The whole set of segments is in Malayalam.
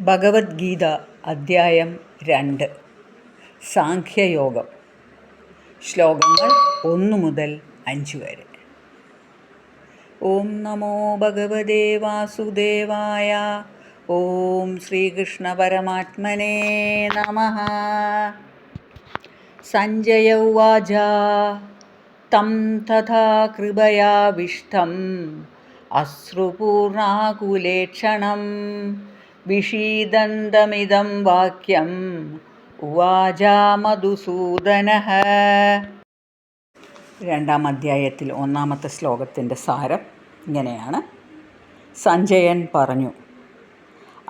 ഭഗവത്ഗീത അദ്ധ്യായം രണ്ട്. സാഖ്യയോഗം. ശ്ലോകങ്ങൾ ഒന്ന് മുതൽ അഞ്ച് വരെ. ഓം നമോ ഭഗവതേ വാസുദേവായ ഓം ശ്രീകൃഷ്ണ പരമാത്മനേ നമ. സഞ്ജയ ഉവാച തം തഥാ കൃപയാവിഷ്ടം അശ്രുപൂർണാകുലേക്ഷണം. വിഷീദന്തമിദം വാക്യം. ഉവാച മധുസൂദന. രണ്ടാം അധ്യായത്തിൽ ഒന്നാമത്തെ ശ്ലോകത്തിന്റെ സാരം ഇങ്ങനെയാണ്. സഞ്ജയൻ പറഞ്ഞു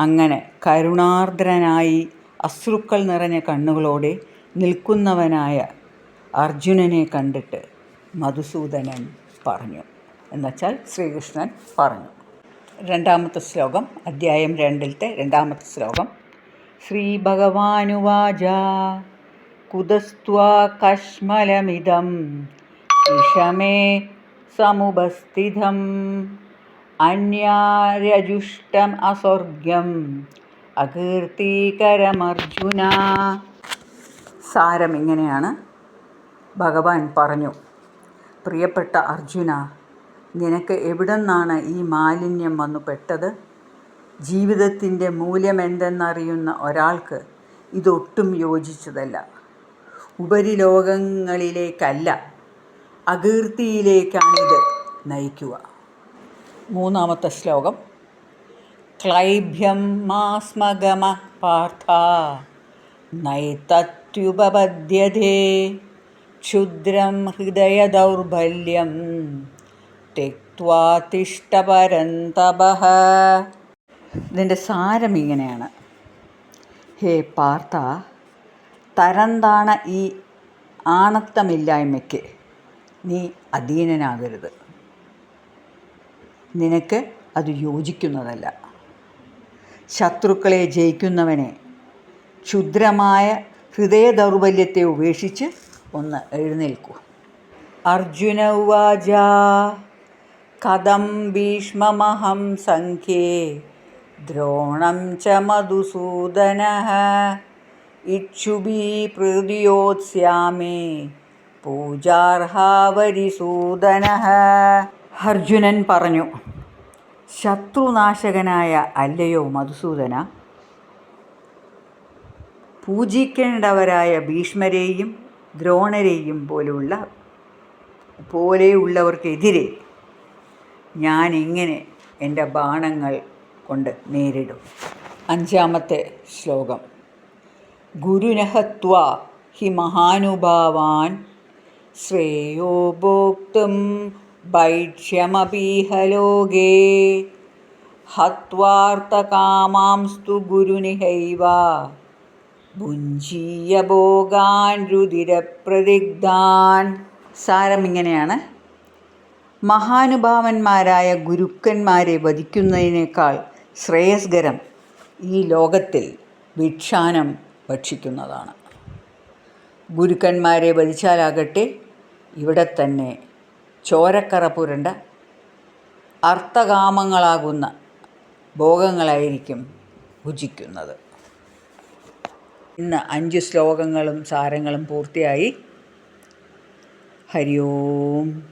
അങ്ങനെ കരുണാർദ്രനായി അശ്രുക്കൾ നിറഞ്ഞ കണ്ണുകളോടെ നിൽക്കുന്നവനായ അർജുനനെ കണ്ടിട്ട് മധുസൂദനൻ പറഞ്ഞു എന്നുവച്ചാൽ ശ്രീകൃഷ്ണൻ പറഞ്ഞു. രണ്ടാമത്തെ ശ്ലോകം അധ്യായം രണ്ടിലത്തെ രണ്ടാമത്തെ ശ്ലോകം. ശ്രീ ഭഗവാനുവാച കുതസ്ത്വാ കശ്മലമിതം വിഷമേ സമുപസ്ഥിതം അന്യാരജുഷ്ടം അസ്വർഗ്യം അകീർത്തികരമർജുന. സാരം ഇങ്ങനെയാണ്. ഭഗവാൻ പറഞ്ഞു പ്രിയപ്പെട്ട അർജുന നിനക്ക് എവിടെ നിന്നാണ് ഈ മാലിന്യം വന്നു പെട്ടത്? ജീവിതത്തിന്റെ മൂല്യമെന്തെന്നറിയുന്ന ഒരാൾക്ക് ഇതൊട്ടും യോജിച്ചതല്ല. ഉപരിലോകങ്ങളിലേക്കല്ല അകീർത്തിയിലേക്കാണിത് നയിക്കുക. മൂന്നാമത്തെ ശ്ലോകം. ക്ലൈഭ്യം മാസ്മഗമ പാർത്ഥ നൈതത്യുപപദ്യതേ ക്ഷുദ്രം ഹൃദയദൗർബല്യം. തെക്വാ തിഷ്ടപരന്തപഃ ഇതിന്റെ സാരം ഇങ്ങനെയാണ്. ഹേ പാർത്ഥ തരംതാണ ഈ ആണത്തമില്ലായ്മയ്ക്ക് നീ അധീനനാകരുത്. നിനക്ക് അത് യോജിക്കുന്നതല്ല. ശത്രുക്കളെ ജയിക്കുന്നവനെ ക്ഷുദ്രമായ ഹൃദയ ദൗർബല്യത്തെ ഉപേക്ഷിച്ച് ഒന്ന് എഴുന്നേൽക്കൂ. അർജുന ഉവാച. കഥം ഭീഷ്മഹം സംഖ്യേ. ദ്രോണം ച മധുസൂദന. പ്രതിയോത്സ്യാമേ. പൂജാർഹാവരിസൂദന. അർജുനൻ പറഞ്ഞു ശത്രുനാശകനായ അല്ലയോ മധുസൂദന? പൂജിക്കേണ്ടവരായ ഭീഷ്മരെയും ദ്രോണരെയും പോലുള്ള പോലെയുള്ളവർക്കെതിരെ ഞാൻ ഇങ്ങനെ എന്റെ ബാണങ്ങൾ കൊണ്ട് നേരിടും. അഞ്ചാമത്തെ ശ്ലോകം. ഗുരുനഹത്വ ഹി മഹാനുഭാവാൻ ശ്രേയോ ഭോക്തും ഹർത്തകാമാംസ്തു ലോകേ. ഹത്വാർത്ഥകാമാംസ്തു ഗുരുനിഹൈവ. ഭുഞ്ജീയ ഭോഗാൻ രുതിരപ്രതിഗ്ധാൻ സാരം ഇങ്ങനെയാണ്. മഹാനുഭാവന്മാരായ ഗുരുക്കന്മാരെ വധിക്കുന്നതിനേക്കാൾ ശ്രേയസ്കരം ഈ ലോകത്തിൽ ഭിക്ഷാനം ഭക്ഷിക്കുന്നതാണ്. ഗുരുക്കന്മാരെ വധിച്ചാലാകട്ടെ ഇവിടെ തന്നെ ചോരക്കറ പുരണ്ട അർത്ഥകാമങ്ങളാകുന്ന ഭോഗങ്ങളായിരിക്കും ഭുജിക്കുന്നത്. ഇന്ന് അഞ്ച് ശ്ലോകങ്ങളും സാരങ്ങളും പൂർത്തിയായി. ഹരി ഓം.